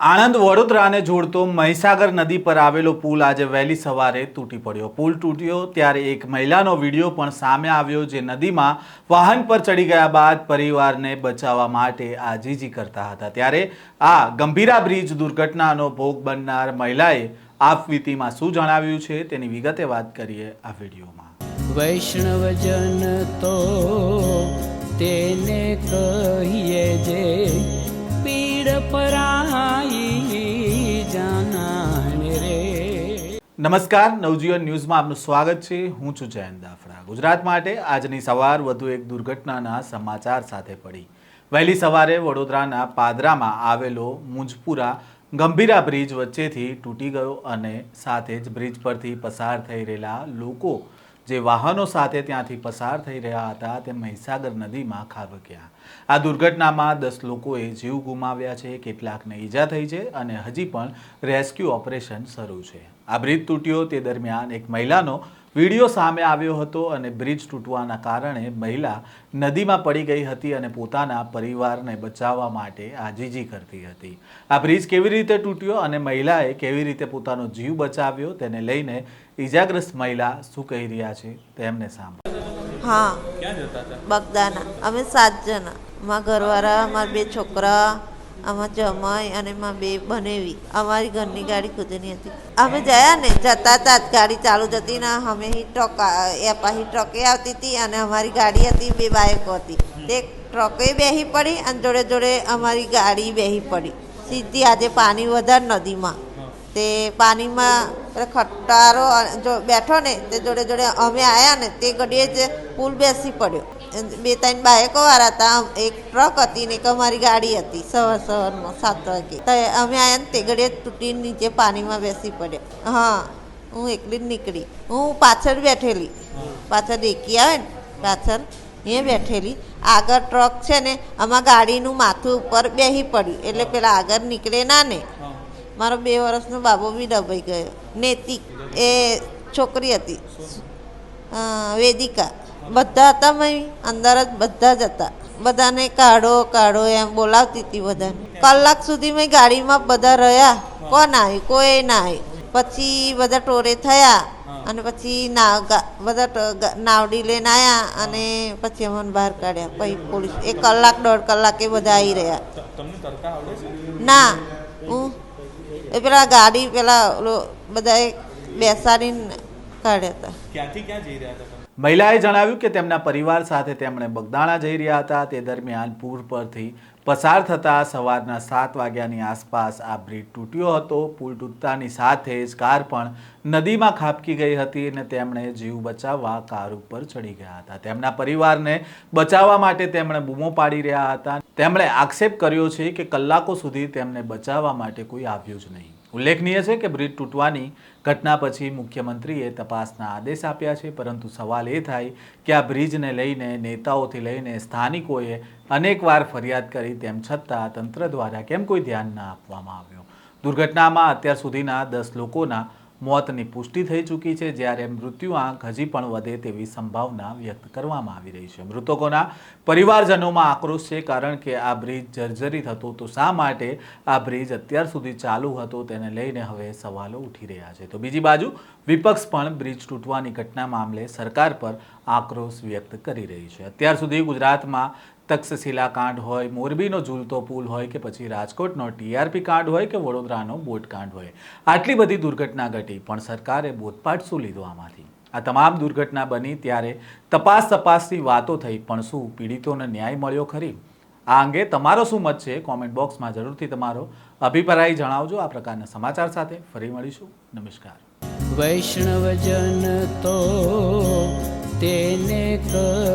આણંદ વડોદરાને જોડતો મહીસાગર નદી પર આવેલો પુલ આજે વહેલી સવારે તૂટી પડ્યો. પુલ તૂટ્યો ત્યારે એક મહિલાનો વીડિયો પણ સામે આવ્યો જે નદીમાં વાહન પર ચડી ગયા બાદ પરિવારને બચાવવા માટે આજીજી કરતા હતા. ત્યારે આ ગંભીરા બ્રિજ દુર્ઘટનાનો ભોગ બનનાર મહિલાએ આપવીતીમાં શું જણાવ્યું છે તેની વિગતે વાત કરીએ આ વિડીયોમાં. વૈષ્ણવજન તો તેને કહીએ જે નમસ્કાર, નવજીવન ન્યૂઝમાં આપનું સ્વાગત છે. હું છું જયંત દાફડા. ગુજરાત માટે આજની સવાર વધુ એક દુર્ઘટનાના સમાચાર સાથે પડી. વહેલી સવારે વડોદરાના પાદરામાં આવેલો મુંજપુરા ગંભીરા બ્રિજ વચ્ચેથી તૂટી ગયો અને સાથે જ બ્રિજ પરથી પસાર થઈ રહેલા લોકો જે વાહનો સાથે ત્યાંથી પસાર થઈ રહ્યા હતા તે મહીસાગર નદીમાં ખાબક્યા આ દુર્ઘટનામાં દસ લોકોએ જીવ ગુમાવ્યા છે, કેટલાકને ઈજા થઈ છે અને હજી પણ રેસ્ક્યુ ઓપરેશન શરૂ છે. આ બ્રિજ તૂટ્યો, તે દરમિયાન એક મહિલાનો વીડિયો સામે આવ્યો હતો અને બ્રિજ તૂટવાના કારણે મહિલા નદીમાં પડી ગઈ હતી અને પોતાના પરિવારને બચાવવા માટે આજીજી કરતી હતી. આ બ્રિજ કેવી રીતે તૂટ્યો અને મહિલાએ કેવી રીતે પોતાનો જીવ બચાવ્યો તેને લઈને ઈજાગ્રસ્ત મહિલા શું કહી રહ્યા છે તેમને સાંભળો. હા. બગદાના. અમે સાત જણા. મારા ઘરવાળા મારા બે છોકરા આમાં જમાઈ અને માં બે બનેવી. અમારી ઘરની ગાડી ખુદની હતી. અમે જયા ને, જતા હતા ગાડી ચાલુ જતી ને અમે હી ટ્રક એ પાછી ટ્રકે આવતી હતી અને અમારી ગાડી હતી, બે બાઈકો હતી. તે ટ્રકે બેહી પડી અને જોડે જોડે અમારી ગાડી બેહી પડી. સીધી આજે પાણી વધારે નદીમાં. તે પાણીમાં ખટારો જો બેઠો ને, તે જોડે જોડે અમે આવ્યા ને, તે ઘડીએ જ પુલ બેસી પડ્યો. બે ત્રણ બાઈકો વાળા હતા એક ટ્રક હતી ને એક અમારી ગાડી હતી, સવાર સવારમાં સાત વાગે. તો અમે આવ્યા ને તે ઘડીએ તૂટી નીચે પાણીમાં બેસી પડ્યા. હા, હું એકલી જ નીકળી. હું પાછળ બેઠેલી. પાછળ દેખી આવે ને, પાછળ એ બેઠેલી. આગળ ટ્રક છે ને, આમાં ગાડીનું માથું ઉપર બેહી પડ્યું. એટલે પેલા આગળ નીકળે ના ને. મારો બે વર્ષનો બાબો બી દબાઈ ગયો. નેતિક એ છોકરી હતી. વેદિકા. બધા હતા મેં અંદર જ બધા જ હતા. બધાને કાઢો કાઢો એમ બોલાવતી હતી બધાને. કલાક સુધી મેં ગાડીમાં બધા રહ્યા. કોણ આવ્યું કોઈ ના આવ્યું પછી બધા ટોરે થયા અને પછી નાવ બધા નાવડી લઈને આવ્યા અને પછી અમને બહાર કાઢ્યા. પછી પોલીસ એક કલાક દોઢ કલાકે બધા આવી રહ્યા. ના હું એ પેલા ગાડી પેલા બધા બધાએ બેસાડીને કાઢ્યા હતા. મહિલાએ જણાવ્યું કે તેમના પરિવાર સાથે તેમણે બગદાણા જઈ રહ્યા હતા. તે દરમિયાન પૂર પરથી પસાર થતા સવારના સાત વાગ્યાની આસપાસ આ બ્રિજ તૂટ્યો હતો. પુલ તૂટતાની સાથે જ કાર પણ નદીમાં ખાબકી ગઈ હતી અને તેમણે જીવ બચાવવા કાર ઉપર ચડી ગયા હતા. તેમના પરિવારને બચાવવા માટે તેમણે બૂમો પાડી રહ્યા હતા. તેમણે આક્ષેપ કર્યો છે કે કલાકો સુધી તેમને બચાવવા માટે કોઈ આવ્યું જ નહીં. ઉલ્લેખનીય છે કે બ્રિજ તૂટવાની ઘટના પછી મુખ્યમંત્રીએ તપાસના આદેશ આપ્યા છે, પરંતુ સવાલ એ થાય કે આ બ્રિજને લઈને, નેતાઓથી લઈને સ્થાનિકોએ અનેકવાર ફરિયાદ કરી, તેમ છતાં તંત્ર દ્વારા કેમ કોઈ ધ્યાન ના આપવામાં આવ્યું? દુર્ઘટનામાં અત્યાર સુધીના દસ લોકોના મોતની પુષ્ટિ થઈ ચૂકી છે જ્યારે મૃત્યુ આંક હજી પણ વધે તેવી સંભાવના વ્યક્ત કરવામાં આવી રહી છે. મૃતકોના પરિવારજનોમાં આક્રોશ છે કારણ કે આ બ્રિજ જર્જરિત હતો તો શા માટે આ બ્રિજ અત્યાર સુધી ચાલુ હતો તેને લઈને હવે સવાલો ઉઠી રહ્યા છે. તો બીજી બાજુ વિપક્ષ પણ બ્રિજ તૂટવાની ઘટના મામલે સરકાર પર આક્રોશ વ્યક્ત કરી રહી છે. અત્યાર સુધી ગુજરાતમાં તક્ષશિલા કાંડ હોય, મોરબીનો ઝૂલતો પુલ હોય કે પછી રાજકોટનો ટીઆરપી કાંડ હોય કે વડોદરાનો બોટ કાંડ હોય. આટલી બધી દુર્ઘટના ઘટી, પણ સરકારે બોધપાઠ શું લીધો આમાંથી? આ તમામ દુર્ઘટના બની ત્યારે તપાસ તપાસની વાતો થઈ, પણ શું પીડિતોને ન્યાય મળ્યો ખરી? આ અંગે તમારો શું મત છે? કોમેન્ટ બોક્સમાં જરૂરથી તમારો અભિપ્રાય જણાવજો. આ પ્રકારના સમાચાર સાથે ફરી મળીશું. નમસ્કાર. વૈષ્ણવજન તો તેને કહીએ